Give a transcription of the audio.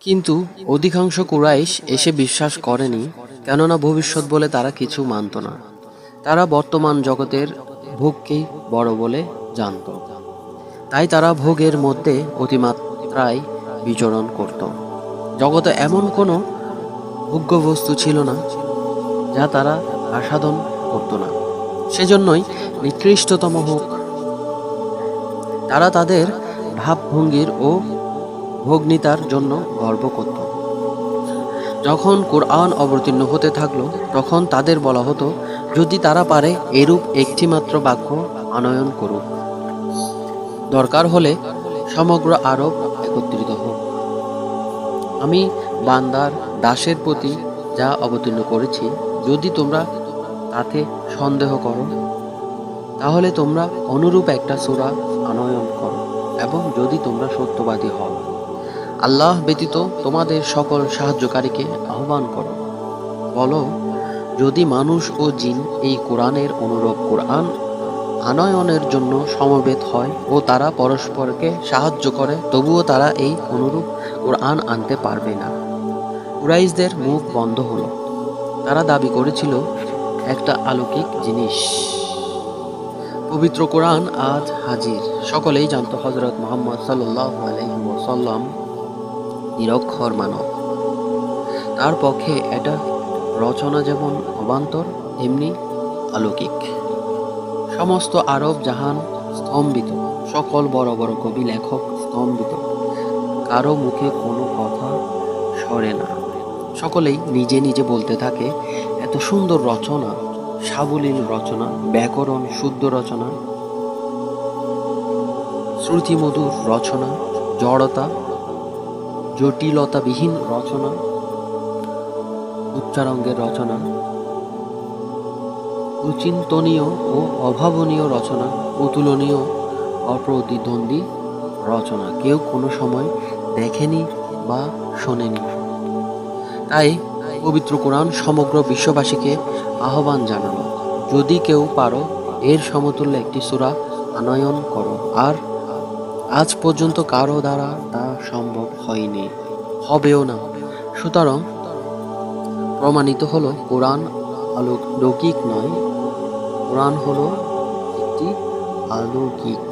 কিন্তু অধিকাংশ কুরাইশ এসে বিশ্বাস করেনি, কেননা ভবিষ্যৎ বলে তারা কিছু মানত না। তারা বর্তমান জগতের ভোগকেই বড় বলে জানত। তাই তারা ভোগের মধ্যে অতিমাত্রায় বিচরণ করত। জগতে এমন কোনো ভোগ্য বস্তু ছিল না, যা তারা আস্বাদন করত না। সেজন্যই নিকৃষ্টতম হোক তারা তাদের ভাবভঙ্গির ও ভগ্নিতার জন্য গর্ব করত। যখন কোরআন অবতীর্ণ হতে থাকল, তখন তাদের বলা হতো, যদি তারা পারে, এরূপ একটিমাত্র বাক্য আনয়ন করুক। দরকার হলে সমগ্র আরব একত্রিত হোক। আমি বান্দার দাসের প্রতি যা অবতীর্ণ করেছি, যদি তোমরা তাতে সন্দেহ করো, তাহলে তোমরা অনুরূপ একটা সূরা আনয়ন করো এবং যদি তোমরা সত্যবাদী হও। আল্লাহ ব্যতীত তোমাদের সকল সাহায্যকারীকে আহ্বান করো। বলো, যদি মানুষ ও জিন এই কোরআনের অনুরূপ কোরআন আনয়নের জন্য সমবেত হয় ও তারা পরস্পরকে সাহায্য করে, তবুও তারা এই অনুরূপ কোরআন আনতে পারবে না। কুরাইশদের মুখ বন্ধ হলো। তারা দাবি করেছিল, একটা আলৌকিক জিনিস। পবিত্র কোরআন আজ হাজির। সকলেই জানতো হজরত মোহাম্মদ সাল্লাহ আলহিম নিরক্ষর মানব। তার পক্ষে এটা রচনা যেমন অবান্তর, তেমনি অলৌকিক। সমস্ত আরব জাহান স্তম্ভিত, সকল বড় বড় কবি, লেখক স্তম্ভিত। কারও মুখে কোনো কথা সরে না। সকলেই নিজে নিজে বলতে থাকে, এত সুন্দর রচনা, সাবলীল রচনা, ব্যাকরণ, শুদ্ধ রচনা। শ্রুতিমধুর রচনা, জড়তা জটিলতাবিহীন রচনা, উচ্চারঙ্গের রচনা উচিন্তনীয় ও অভাবনীয় রচনা, অতুলনীয়, অপ্রতিদ্বন্দ্বী রচনা। কেউ কোনো সময় দেখেনি বা শোনেনি। তাই পবিত্র কোরআন সমগ্র বিশ্ববাসীকে আহ্বান জানানো যদি কেউ পারো, এর সমতুল্য একটি সূরা আনয়ন করো। আর আজ পর্যন্ত কারও দ্বারা তা সম্ভব হয়নি হবেও না। সুতরাং প্রমাণিত হলো কোরআন আলোক লৌকিক নয় কোরআন হলো একটি অলৌকিক